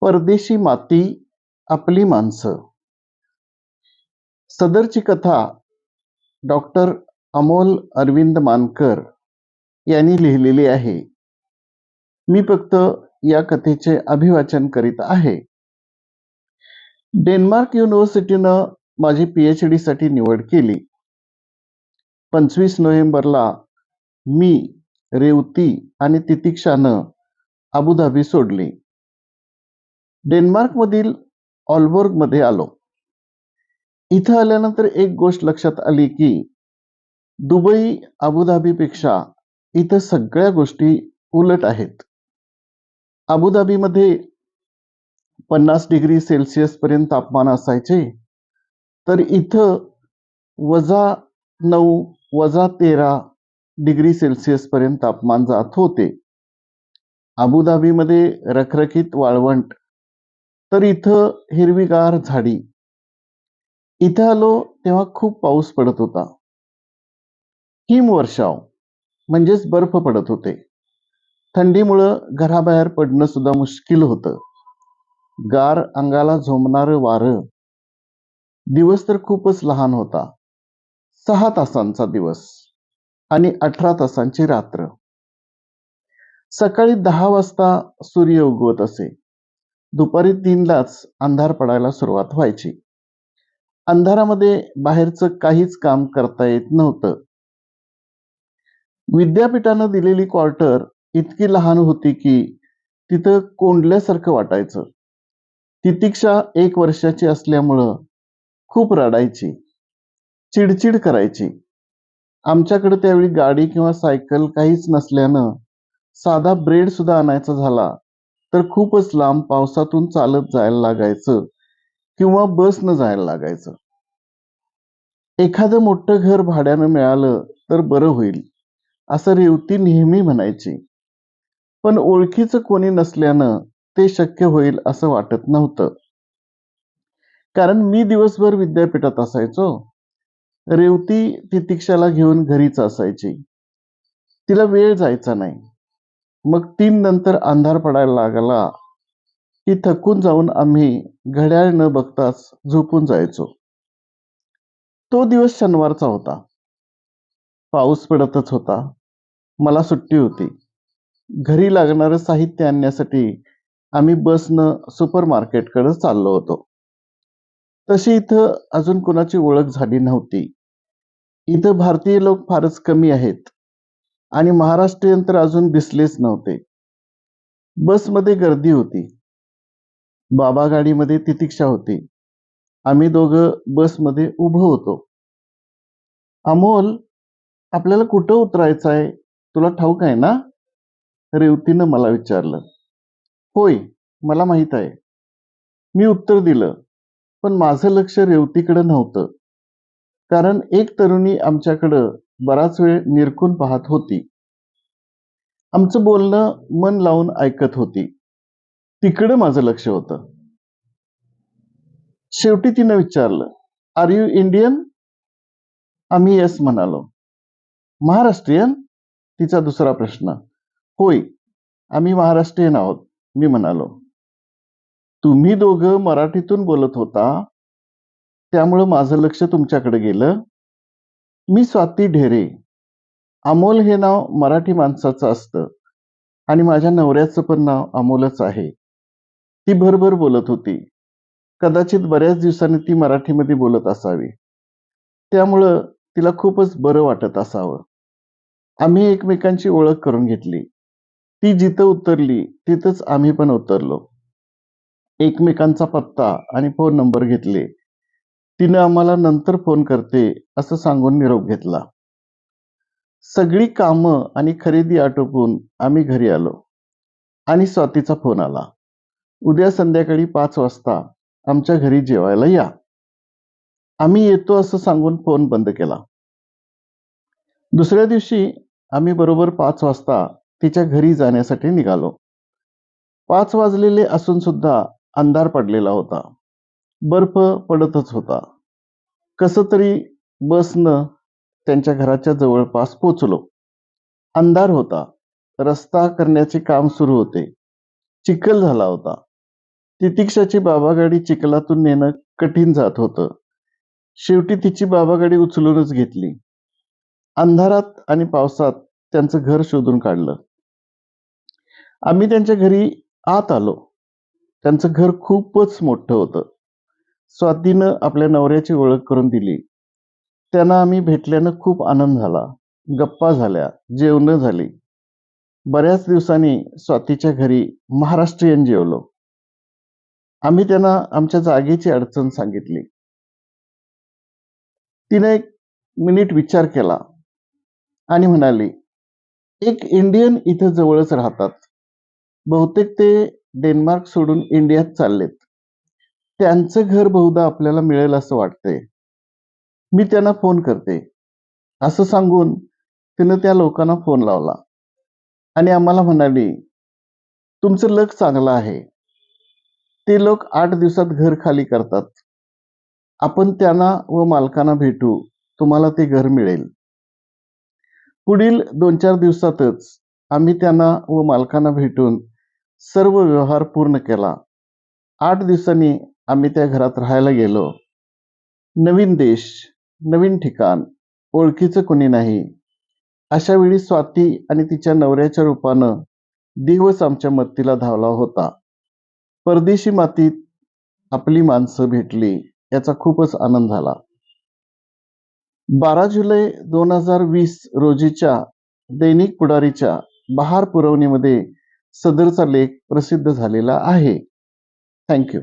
परदेशी माती आपली माणसं. सदरची कथा डॉक्टर अमोल अरविंद मानकर यांनी लिहिलेली आहे. मी फक्त या कथेचे अभिवाचन करीत आहे. डेन्मार्क युनिव्हर्सिटीनं माझी पी एच डीसाठी निवड केली. पंचवीस नोव्हेंबरला मी रेवती आणि तितिक्षानं अबुधाबी सोडली. डेन्मार्कमधील ऑलबोर्गमध्ये आलो. इथं आल्यानंतर एक गोष्ट लक्षात आली की दुबई अबुधाबीपेक्षा इथं सगळ्या गोष्टी उलट आहेत. अबुधाबीमध्ये पन्नास डिग्री सेल्सिअसपर्यंत तापमान असायचे तर इथं वजा नऊ वजा तेरा डिग्री सेल्सिअस पर्यंत तापमान जात होते. अबुधाबीमध्ये रखरखीत वाळवंट तर इथं हिरवीगार झाडी. इथं आलो तेव्हा खूप पाऊस पडत होता. हिमवर्षाव म्हणजेच बर्फ पडत होते. थंडीमुळं घराबाहेर पडणं सुद्धा मुश्किल होतं. गार अंगाला झोंबणारं वारं. दिवस तर खूपच लहान होता. सहा तासांचा दिवस आणि अठरा तासांची रात्र. सकाळी दहा वाजता सूर्य उगवत असे. दुपारी तीनलाच अंधार पडायला सुरुवात व्हायची. अंधारामध्ये बाहेरचं काहीच काम करता येत नव्हतं. विद्यापीठानं दिलेली क्वार्टर इतकी लहान होती की तिथं कोंडल्यासारखं वाटायचं. तितिक्षा एक वर्षाची असल्यामुळं खूप रडायची. चिडचिड करायची. आमच्याकडे त्यावेळी गाडी किंवा सायकल काहीच नसल्यानं साधा ब्रेड सुद्धा आणायचा झाला. तर खूपच लांब पावसातून चालत जायला लागायचं किंवा बसनं जायला लागायचं. एखादं मोठं घर भाड्यानं मिळालं तर बरं होईल असं रेवती नेहमी म्हणायची. पण ओळखीचं कोणी नसल्यानं ते शक्य होईल असं वाटत नव्हतं. कारण मी दिवसभर विद्यापीठात असायचो. रेवती तितिक्षाला घेऊन घरीच असायची. तिला वेळ जायचा नाही. मग तीन नंतर अंधार पडायला लागला की थकून जाऊन आम्ही घड्याळ न बघताच झोपून जायचो. तो दिवस शनिवारचा होता. पाऊस पडतच होता. मला सुट्टी होती. घरी लागणारं साहित्य आणण्यासाठी आम्ही बसनं सुपर मार्केटकडे चाललो होतो. तशी इथं अजून कोणाची ओळख झाली नव्हती. इथं भारतीय लोक फारच कमी आहेत. आणि महाराष्ट्रीयन तर अजून दिसलेच नव्हते. बसमध्ये गर्दी होती. बाबा गाडीमध्ये तितिक्षा होती. आम्ही दोघं बसमध्ये उभं होतो. अमोल आपल्याला कुठं उतरायचं आहे तुला ठाऊक आहे ना? रेवतीनं मला विचारलं. होय मला माहीत आहे. मी उत्तर दिलं पण माझं लक्ष रेवतीकडं नव्हतं. कारण एक तरुणी आमच्याकडं बराच वेळ निरखून पाहत होती. आमचं बोलणं मन लावून ऐकत होती. तिकडं माझं लक्ष होतं. शेवटी तिनं विचारलं आर यू इंडियन आम्ही येस म्हणालो. महाराष्ट्रीयन? तिचा दुसरा प्रश्न. होय आम्ही महाराष्ट्रीयन आहोत मी म्हणालो. तुम्ही दोघं मराठीतून बोलत होता त्यामुळं माझं लक्ष तुमच्याकडे गेलं? मी स्वाती ढेरे. अमोल हे नाव मराठी माणसाचं असतं. आणि माझ्या नवऱ्याचं पण नाव अमोलच आहे. ती भरभर बोलत होती. कदाचित बऱ्याच दिवसांनी ती मराठीमध्ये बोलत असावी. त्यामुळं तिला खूपच बरं वाटत असावं. आम्ही एकमेकांची ओळख करून घेतली. ती जिथं उतरली तिथंच आम्ही पण उतरलो. एकमेकांचा पत्ता आणि फोन नंबर घेतले. तिनं आम्हाला नंतर फोन करते असं सांगून निरोप घेतला. सगळी कामं आणि खरेदी आटोपून आम्ही घरी आलो आणि स्वातीचा फोन आला. उद्या संध्याकाळी पाच वाजता आमच्या घरी जेवायला या. आम्ही येतो असं सांगून फोन बंद केला. दुसऱ्या दिवशी आम्ही बरोबर पाच वाजता तिच्या घरी जाण्यासाठी निघालो. पाच वाजलेले असून सुद्धा अंधार पडलेला होता. बर्फ पडतच होता. कसं तरी बसनं त्यांच्या घराच्या जवळपास पोचलो. अंधार होता. रस्ता करण्याचे काम सुरू होते. चिखल झाला होता. तितिक्षाची बाबागाडी चिखलातून नेणं कठीण जात होतं. शेवटी तिची बाबागाडी उचलूनच घेतली. अंधारात आणि पावसात त्यांचं घर शोधून काढलं. आम्ही त्यांच्या घरी आत आलो. त्यांचं घर खूपच मोठं होतं. स्वातीनं आपल्या नवऱ्याची ओळख करून दिली. त्यांना आम्ही भेटल्यानं खूप आनंद झाला. गप्पा झाल्या. जेवणं झाली. बऱ्याच दिवसांनी स्वातीच्या घरी महाराष्ट्रीयन जेवलो. आम्ही त्यांना आमच्या जागेची अडचण सांगितली. तिने एक मिनिट विचार केला आणि म्हणाली एक इंडियन इथं जवळच राहतात. बहुतेक ते डेन्मार्क सोडून इंडियात चाललेत. त्यांचं घर बहुधा आपल्याला मिळेल असं वाटतंय. मी त्यांना फोन करते. असं सांगून तिनं त्या लोकांना फोन लावला. आणि आम्हाला म्हणाली तुमचं लक चांगलं आहे. ते लोक आठ दिवसात घर खाली करतात. आपण त्यांना व मालकांना भेटू. तुम्हाला ते घर मिळेल. पुढील दोन चार दिवसातच आम्ही त्यांना व मालकांना भेटून सर्व व्यवहार पूर्ण केला. आठ दिवसांनी आम्ही त्या घरात राहायला गेलो. नवीन देश नवीन ठिकाण ओळखीचं कोणी नाही. अशा वेळी स्वाती आणि तिच्या नवऱ्याच्या रूपानं दिवस आमच्या मत्तीला धावला होता. परदेशी मातीत आपली माणसं भेटली याचा खूपच आनंद झाला. बारा जुलै दोन हजार वीस रोजीच्या दैनिक पुढारीच्या बहार पुरवणीमध्ये सदरचा लेख प्रसिद्ध झालेला आहे. थँक्यू.